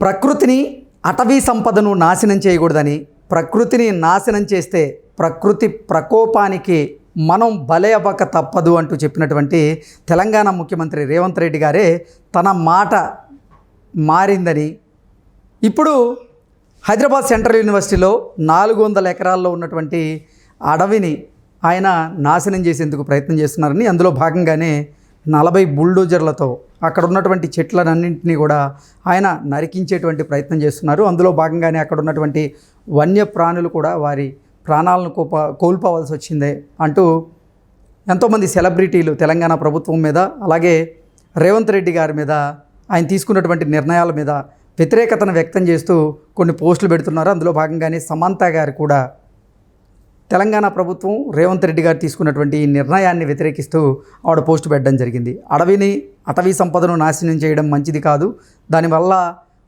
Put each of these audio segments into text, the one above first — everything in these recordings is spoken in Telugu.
ప్రకృతిని అటవీ సంపదను నాశనం చేయకూడదని ప్రకృతిని నాశనం చేస్తే ప్రకృతి ప్రకోపానికి మనం బలే అవ్వక తప్పదు అంటూ చెప్పినటువంటి తెలంగాణ ముఖ్యమంత్రి రేవంత్ రెడ్డి గారే తన మాట మారిందని. ఇప్పుడు హైదరాబాద్ సెంట్రల్ యూనివర్సిటీలో నాలుగు వందల ఎకరాల్లో ఉన్నటువంటి అడవిని ఆయన నాశనం చేసేందుకు ప్రయత్నం చేస్తున్నారని అందులో భాగంగానే నలభై బుల్డోజర్లతో అక్కడ ఉన్నటువంటి చెట్లనన్నింటినీ కూడా ఆయన నరికించేటువంటి ప్రయత్నం చేస్తున్నారు. అందులో భాగంగానే అక్కడ ఉన్నటువంటి వన్యప్రాణులు కూడా వారి ప్రాణాలను కోప కోల్పోవాల్సి వచ్చిందే అంటూ ఎంతోమంది సెలబ్రిటీలు తెలంగాణ ప్రభుత్వం మీద అలాగే రేవంత్ రెడ్డి గారి మీద ఆయన తీసుకున్నటువంటి నిర్ణయాల మీద వ్యతిరేకతను వ్యక్తం చేస్తూ కొన్ని పోస్టులు పెడుతున్నారు. అందులో భాగంగానే సమంత గారు కూడా తెలంగాణ ప్రభుత్వం రేవంత్ రెడ్డి గారు తీసుకున్నటువంటి ఈ నిర్ణయాన్ని వ్యతిరేకిస్తూ ఆవిడ పోస్ట్ పెట్టడం జరిగింది. అడవిని అటవీ సంపదను నాశనం చేయడం మంచిది కాదు. దానివల్ల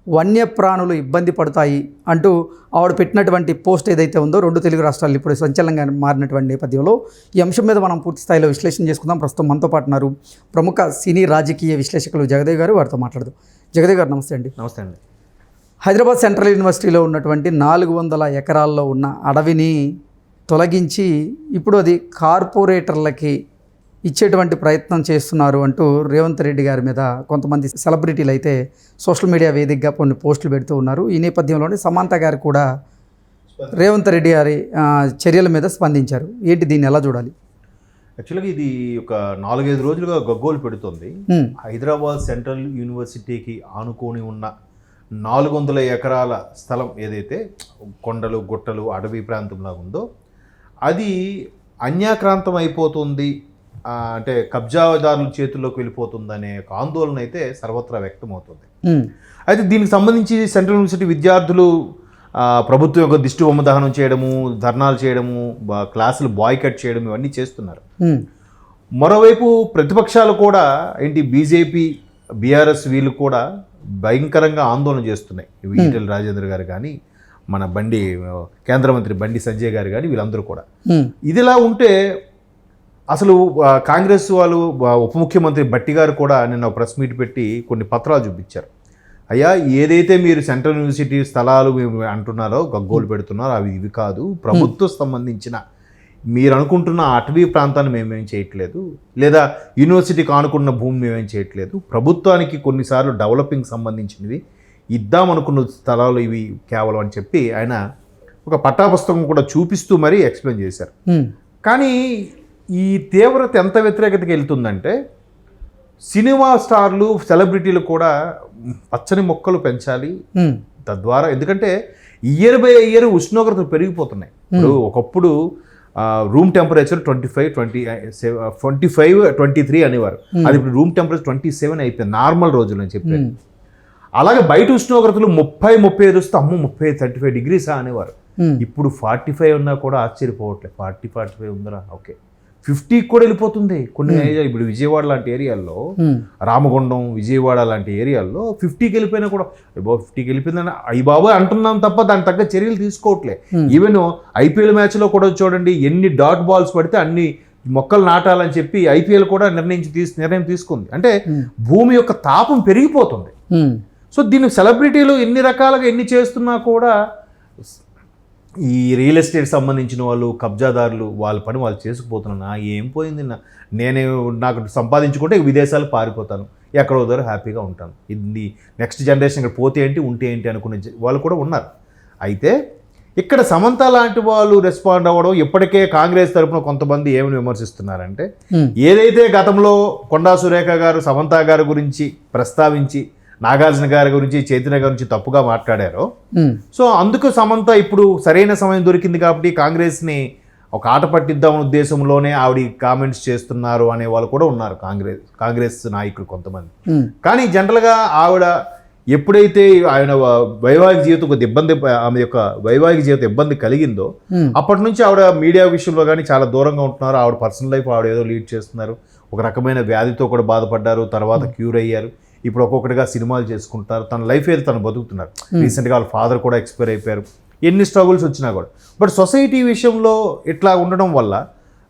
వన్యప్రాణులు ఇబ్బంది పడతాయి అంటూ ఆవిడ పెట్టినటువంటి పోస్ట్ ఏదైతే ఉందో రెండు తెలుగు రాష్ట్రాలు ఇప్పుడు సంచలనంగా మారినటువంటి నేపథ్యంలో ఈ అంశం మీద మనం పూర్తి స్థాయిలో విశ్లేషణ చేసుకుందాం. ప్రస్తుతం మనతో పాటు ఉన్నారు ప్రముఖ సినీ రాజకీయ విశ్లేషకులు జగదేవ్ గారు. వారితో మాట్లాడదు. జగదేవ్ గారు నమస్తే అండి. నమస్తే అండి. హైదరాబాద్ సెంట్రల్ యూనివర్సిటీలో ఉన్నటువంటి నాలుగు వందల ఎకరాల్లో ఉన్న అడవిని తొలగించి ఇప్పుడు అది కార్పొరేటర్లకి ఇచ్చేటువంటి ప్రయత్నం చేస్తున్నారు అంటూ రేవంత్ రెడ్డి గారి మీద కొంతమంది సెలబ్రిటీలు అయితే సోషల్ మీడియా వేదికగా కొన్ని పోస్టులు పెడుతూ ఉన్నారు. ఈ నేపథ్యంలోనే సమాంత గారు కూడా రేవంత్ రెడ్డి గారి చర్యల మీద స్పందించారు. ఏంటి దీన్ని ఎలా చూడాలి? యాక్చువల్గా ఇది ఒక నాలుగైదు రోజులుగా గగ్గోలు పెడుతుంది. హైదరాబాద్ సెంట్రల్ యూనివర్సిటీకి ఆనుకొని ఉన్న నాలుగు వందల ఎకరాల స్థలం ఏదైతే కొండలు గుట్టలు అడవి ప్రాంతంలాగా ఉందో అది అన్యాక్రాంతం అయిపోతుంది అంటే కబ్జాదారుల చేతుల్లోకి వెళ్ళిపోతుందనే ఒక ఆందోళన అయితే సర్వత్రా వ్యక్తమవుతుంది. అయితే దీనికి సంబంధించి సెంట్రల్ యూనివర్సిటీ విద్యార్థులు ప్రభుత్వం యొక్క దిష్టి బొమ్మ దహనం చేయడము ధర్నాలు చేయడము క్లాసులు బాయ్కట్ చేయడం ఇవన్నీ చేస్తున్నారు. మరోవైపు ప్రతిపక్షాలు కూడా ఏంటి బీజేపీ బీఆర్ఎస్ వీళ్ళు కూడా భయంకరంగా ఆందోళన చేస్తున్నాయి. ఈటెల రాజేంద్ర గారు కానీ మన బండి కేంద్ర మంత్రి బండి సంజయ్ గారు కానీ వీళ్ళందరూ కూడా. ఇదిలా ఉంటే అసలు కాంగ్రెస్ వాళ్ళు ఉప ముఖ్యమంత్రి బట్టి గారు కూడా నిన్న ప్రెస్ మీట్ పెట్టి కొన్ని పత్రాలు చూపించారు. అయ్యా ఏదైతే మీరు సెంట్రల్ యూనివర్సిటీ స్థలాలు మేము అంటున్నారో గగ్గోలు పెడుతున్నారో అవి ఇవి కాదు. ప్రభుత్వం సంబంధించిన మీరు అనుకుంటున్న అటవీ ప్రాంతాన్ని మేమేం చేయట్లేదు. లేదా యూనివర్సిటీకి ఆనుకున్న భూమి మేమేం చేయట్లేదు. ప్రభుత్వానికి కొన్నిసార్లు డెవలపింగ్ సంబంధించినవి. ఇద్దామనుకున్న స్థలాలు ఇవి కేవలం అని చెప్పి ఆయన ఒక పట్టాపుస్తకం కూడా చూపిస్తూ మరీ ఎక్స్ప్లెయిన్ చేశారు. కానీ ఈ తీవ్రత ఎంత వ్యతిరేకతకి వెళ్తుందంటే సినిమా స్టార్లు సెలబ్రిటీలు కూడా పచ్చని మొక్కలు పెంచాలి. తద్వారా ఎందుకంటే ఇయర్ బై ఇయర్ ఉష్ణోగ్రతలు పెరిగిపోతున్నాయి. ఇప్పుడు ఒకప్పుడు room temperature twenty five twenty twenty five twenty three అనేవారు. అది ఇప్పుడు రూమ్ టెంపరేచర్ ట్వంటీ సెవెన్ అయిపోయింది. నార్మల్ రోజులు అని చెప్పారు. అలాగే బయట ఉష్ణోగ్రతలు ముప్పై ముప్పై ఐదు వస్తే అమ్మో ముప్పై థర్టీ ఫైవ్ డిగ్రీసా అనేవారు. ఇప్పుడు ఫార్టీ ఫైవ్ ఉన్నా కూడా ఆశ్చర్యపోవట్లేదు. ఫార్టీ ఫార్టీ ఫైవ్ ఉందరా. ఓకే. ఫిఫ్టీకి కూడా వెళ్ళిపోతుంది. కొన్ని ఇప్పుడు విజయవాడ లాంటి ఏరియాల్లో రామగుండం విజయవాడ లాంటి ఏరియాల్లో ఫిఫ్టీకి వెళ్ళిపోయినా కూడా అయ్యో ఫిఫ్టీకి వెళ్ళిపోయిందని అయ్యి బాబు అంటున్నాం తప్ప దానికి తగ్గ చర్యలు తీసుకోవట్లే. ఈవెన్ ఐపీఎల్ మ్యాచ్లో కూడా చూడండి ఎన్ని డాట్ బాల్స్ పడితే అన్ని మొక్కలు నాటాలని చెప్పి ఐపీఎల్ కూడా నిర్ణయించి తీసు నిర్ణయం తీసుకుంది. అంటే భూమి యొక్క తాపం పెరిగిపోతుంది. సో దీన్ని సెలబ్రిటీలు ఎన్ని రకాలుగా ఎన్ని చేస్తున్నా కూడా ఈ రియల్ ఎస్టేట్ సంబంధించిన వాళ్ళు కబ్జాదారులు వాళ్ళ పని వాళ్ళు చేసుకుపోతున్నా ఏం పోయింది? నా నేను నాకు సంపాదించుకుంటే విదేశాలు పారిపోతాను. ఎక్కడో దగ్గర హ్యాపీగా ఉంటాను. ఇది నెక్స్ట్ జనరేషన్ ఇక్కడ పోతే ఏంటి ఉంటే ఏంటి అనుకునే వాళ్ళు కూడా ఉన్నారు. అయితే ఇక్కడ సమంత లాంటి వాళ్ళు రెస్పాండ్ అవ్వడం ఇప్పటికే కాంగ్రెస్ తరపున కొంతమంది ఏమని విమర్శిస్తున్నారంటే ఏదైతే గతంలో కొండా సురేఖ గారు సమంత గారి గురించి ప్రస్తావించి నాగార్జున గారి గురించి చైతన్య గారి గురించి తప్పుగా మాట్లాడారో. సో అందుకు సమంత ఇప్పుడు సరైన సమయం దొరికింది కాబట్టి కాంగ్రెస్ని ఒక ఆట పట్టిద్దామనే ఉద్దేశంలోనే ఆవిడ కామెంట్స్ చేస్తున్నారు అనే వాళ్ళు కూడా ఉన్నారు కాంగ్రెస్ కాంగ్రెస్ నాయకులు కొంతమంది. కానీ జనరల్గా ఆవిడ ఎప్పుడైతే ఆయన వైవాహిక జీవితం కొద్ది ఇబ్బంది ఆమె యొక్క వైవాహిక జీవితం ఇబ్బంది కలిగిందో అప్పటి నుంచి ఆవిడ మీడియా విషయంలో కానీ చాలా దూరంగా ఉంటున్నారు. ఆవిడ పర్సనల్ లైఫ్ ఆవిడ ఏదో లీడ్ చేస్తున్నారు. ఒక రకమైన వ్యాధితో కూడా బాధపడ్డారు. తర్వాత క్యూర్ అయ్యారు. ఇప్పుడు ఒక్కొక్కటిగా సినిమాలు చేసుకుంటారు తన లైఫ్ ఏదో తను బతుకుతున్నారు. రీసెంట్గా వాళ్ళ ఫాదర్ కూడా ఎక్స్పైర్ అయిపోయారు. ఎన్ని స్ట్రగుల్స్ వచ్చినా కూడా. బట్ సొసైటీ విషయంలో ఇట్లా ఉండడం వల్ల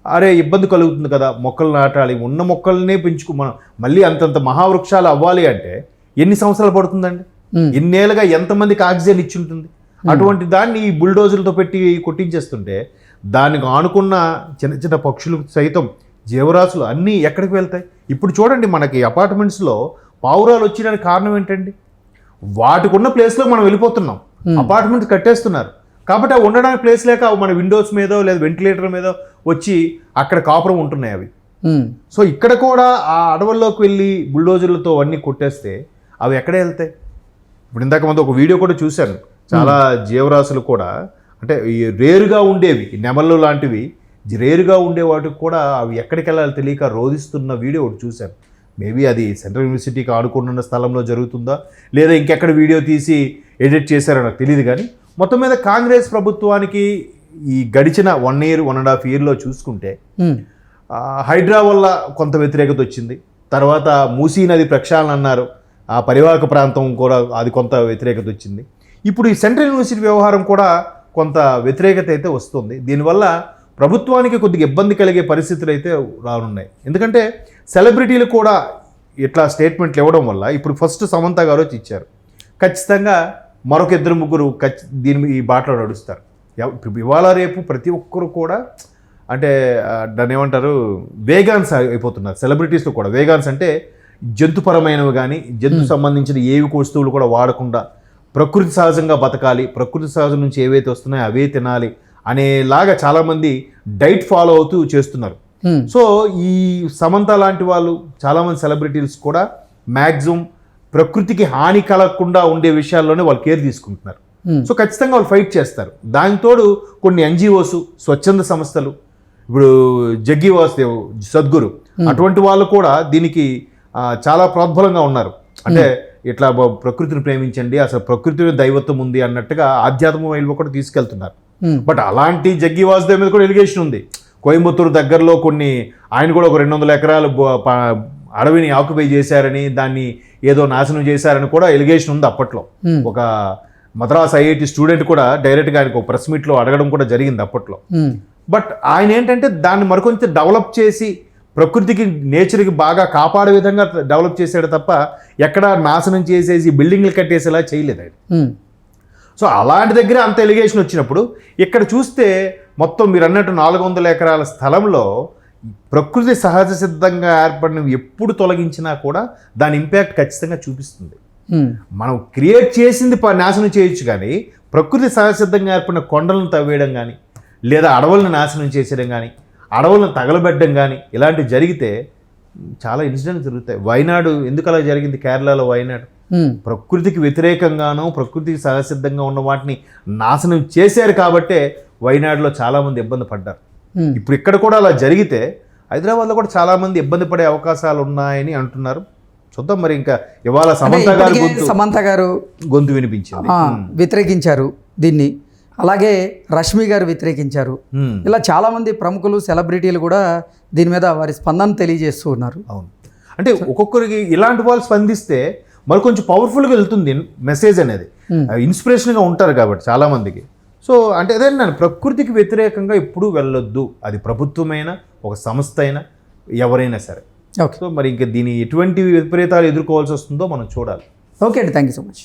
అరే ఇబ్బంది కలుగుతుంది కదా మొక్కలు నాటాలి ఉన్న మొక్కలనే పెంచుకు మనం మళ్ళీ అంతంత మహావృక్షాలు అవ్వాలి అంటే ఎన్ని సంవత్సరాలు పడుతుందండి? Hmm. ఇన్నేళ్ళుగా ఎంతమందికి ఆక్సిజన్ ఇచ్చి ఉంటుంది? అటువంటి దాన్ని ఈ బుల్డోజర్లతో పెట్టి కొట్టించేస్తుంటే దానికి ఆనుకున్న చిన్న చిన్న పక్షులు సైతం జీవరాశులు అన్నీ ఎక్కడికి వెళ్తాయి? ఇప్పుడు చూడండి మనకి అపార్ట్మెంట్స్లో పావురాలు వచ్చిన కారణం ఏంటండి? వాటికి ఉన్న ప్లేస్లో మనం వెళ్ళిపోతున్నాం. అపార్ట్మెంట్స్ కట్టేస్తున్నారు. కాబట్టి అవి ఉండడానికి ప్లేస్ లేక మన విండోస్ మీదో లేదా వెంటిలేటర్ మీద వచ్చి అక్కడ కాపురం ఉంటున్నాయి అవి. సో ఇక్కడ కూడా ఆ అడవుల్లోకి వెళ్ళి బుల్డోజర్లతో అన్నీ కొట్టేస్తే అవి ఎక్కడ వెళ్తాయి? ఇప్పుడు ఇందాక ముందు ఒక వీడియో కూడా చూశాను. చాలా జీవరాశులు కూడా అంటే ఈ రేరుగా ఉండేవి నెమళ్ళు లాంటివి రేరుగా ఉండే వాటికి కూడా అవి ఎక్కడికి వెళ్ళాలి తెలియక రోధిస్తున్న వీడియో ఒకటి చూశాను. మేబీ అది సెంట్రల్ యూనివర్సిటీకి ఆడుకున్న స్థలంలో జరుగుతుందా? లేదా ఇంకెక్కడ వీడియో తీసి ఎడిట్ చేశారో నాకు తెలియదు కానీ మొత్తం మీద కాంగ్రెస్ ప్రభుత్వానికి ఈ గడిచిన one year one and half ఇయర్లో చూసుకుంటే హైడ్రా వల్ల కొంత వ్యతిరేకత వచ్చింది. తర్వాత మూసీ నది ప్రక్షాళన అన్నారు. ఆ పరివాహక ప్రాంతం కూడా అది కొంత వ్యతిరేకత వచ్చింది. ఇప్పుడు ఈ సెంట్రల్ యూనివర్సిటీ వ్యవహారం కూడా కొంత వ్యతిరేకత అయితే వస్తుంది. దీనివల్ల ప్రభుత్వానికి కొద్దిగా ఇబ్బంది కలిగే పరిస్థితులు అయితే రానున్నాయి. ఎందుకంటే సెలబ్రిటీలు కూడా ఇట్లా స్టేట్మెంట్లు ఇవ్వడం వల్ల ఇప్పుడు ఫస్ట్ సమంత గారు వచ్చి ఇచ్చారు. ఖచ్చితంగా మరొక ఇద్దరు ముగ్గురు ఖచ్చి దీని ఈ బాటలో నడుస్తారు. ఇవాళ రేపు ప్రతి ఒక్కరు కూడా అంటే దాన్ని ఏమంటారు వేగాన్స్ అయిపోతున్నారు. సెలబ్రిటీస్లో కూడా. వేగాన్స్ అంటే జంతుపరమైనవి కానీ జంతు సంబంధించిన ఏవి వస్తువులు కూడా వాడకుండా ప్రకృతి సహజంగా బతకాలి. ప్రకృతి సహజం నుంచి ఏవైతే వస్తున్నాయో అవే తినాలి. అనేలాగా చాలామంది డైట్ ఫాలో అవుతూ చేస్తున్నారు. ఉమ్, సో ఈ సమంత లాంటి వాళ్ళు చాలామంది సెలబ్రిటీస్ కూడా మ్యాక్సిమం ప్రకృతికి హాని కలగకుండా ఉండే విషయాల్లోనే వాళ్ళు కేర్ తీసుకుంటున్నారు. ఉమ్, సో ఖచ్చితంగా వాళ్ళు ఫైట్ చేస్తారు. దానికి తోడు కొన్ని ఎన్జిఓస్ స్వచ్ఛంద సంస్థలు ఇప్పుడు జగ్గి వాసుదేవ్ సద్గురు అటువంటి వాళ్ళు కూడా దీనికి చాలా ప్రోద్బలంగా ఉన్నారు. అంటే ఇట్లా ప్రకృతిని ప్రేమించండి అసలు ప్రకృతిలో దైవత్వం ఉంది అన్నట్టుగా ఆధ్యాత్మ వైపు కూడా తీసుకెళ్తున్నారు. బట్ అలాంటి జగ్గి వాసుదేవ్ మీద కూడా ఎలిగేషన్ ఉంది. కోయంబత్తూరు దగ్గరలో కొన్ని ఆయన కూడా ఒక రెండు వందల ఎకరాలు అడవిని ఆక్యుపై చేశారని దాన్ని ఏదో నాశనం చేశారని కూడా ఎలిగేషన్ ఉంది అప్పట్లో. ఉమ్, ఒక మద్రాస్ ఐఐటి స్టూడెంట్ కూడా డైరెక్ట్గా ఆయనకు ప్రెస్ మీట్లో అడగడం కూడా జరిగింది అప్పట్లో. బట్ ఆయన ఏంటంటే దాన్ని మరికొంచెం డెవలప్ చేసి ప్రకృతికి నేచర్కి బాగా కాపాడే విధంగా డెవలప్ చేసాడు తప్ప ఎక్కడ నాశనం చేసేసి బిల్డింగ్లు కట్టేసేలా చేయలేదు ఆయన. సో అలాంటి దగ్గర అంత ఎలిగేషన్ వచ్చినప్పుడు ఇక్కడ చూస్తే మొత్తం మీరు అన్నట్టు నాలుగు వందల ఎకరాల స్థలంలో ప్రకృతి సహజ సిద్ధంగా ఏర్పడినవి ఎప్పుడు తొలగించినా కూడా దాని ఇంపాక్ట్ ఖచ్చితంగా చూపిస్తుంది. మనం క్రియేట్ చేసింది నాశనం చేయొచ్చు కానీ ప్రకృతి సహజసిద్ధంగా ఏర్పడిన కొండలను తవ్వేయడం కానీ లేదా అడవులను నాశనం చేసేయడం కానీ అడవులను తగలబెట్టడం కానీ ఇలాంటివి జరిగితే చాలా ఇన్సిడెంట్స్ జరుగుతాయి. వైనాడు ఎందుకు అలా జరిగింది కేరళలో వైనాడు ప్రకృతికి వ్యతిరేకంగాను ప్రకృతికి సహసిద్ధంగా ఉన్న వాటిని నాశనం చేశారు కాబట్టే వైనాడులో చాలామంది ఇబ్బంది పడ్డారు. ఇప్పుడు ఇక్కడ కూడా అలా జరిగితే హైదరాబాద్లో కూడా చాలామంది ఇబ్బంది పడే అవకాశాలు ఉన్నాయని అంటున్నారు. చూద్దాం మరి ఇంకా ఇవాళ సమంత గారి సమంత గారు గొంతు వినిపించింది. వ్యతిరేకించారు దీన్ని. అలాగే రష్మి గారు వ్యతిరేకించారు. ఇలా చాలామంది ప్రముఖులు సెలబ్రిటీలు కూడా దీని మీద వారి స్పందన తెలియజేస్తూ ఉన్నారు. అవును. అంటే ఒక్కొక్కరికి ఇలాంటి వాళ్ళు స్పందిస్తే మరి కొంచెం పవర్ఫుల్గా వెళ్తుంది మెసేజ్ అనేది. Hmm. ఇన్స్పిరేషన్గా ఉంటారు కాబట్టి చాలామందికి సో అంటే అదే నేను ప్రకృతికి వ్యతిరేకంగా ఎప్పుడూ వెళ్ళొద్దు. అది ప్రభుత్వమైనా ఒక సంస్థ అయినా ఎవరైనా సరే. ఓకే సో మరి ఇంకా దీని ఎటువంటి విపరీతాలు ఎదుర్కోవాల్సి వస్తుందో మనం చూడాలి. ఓకే అండి థ్యాంక్ యూ సో మచ్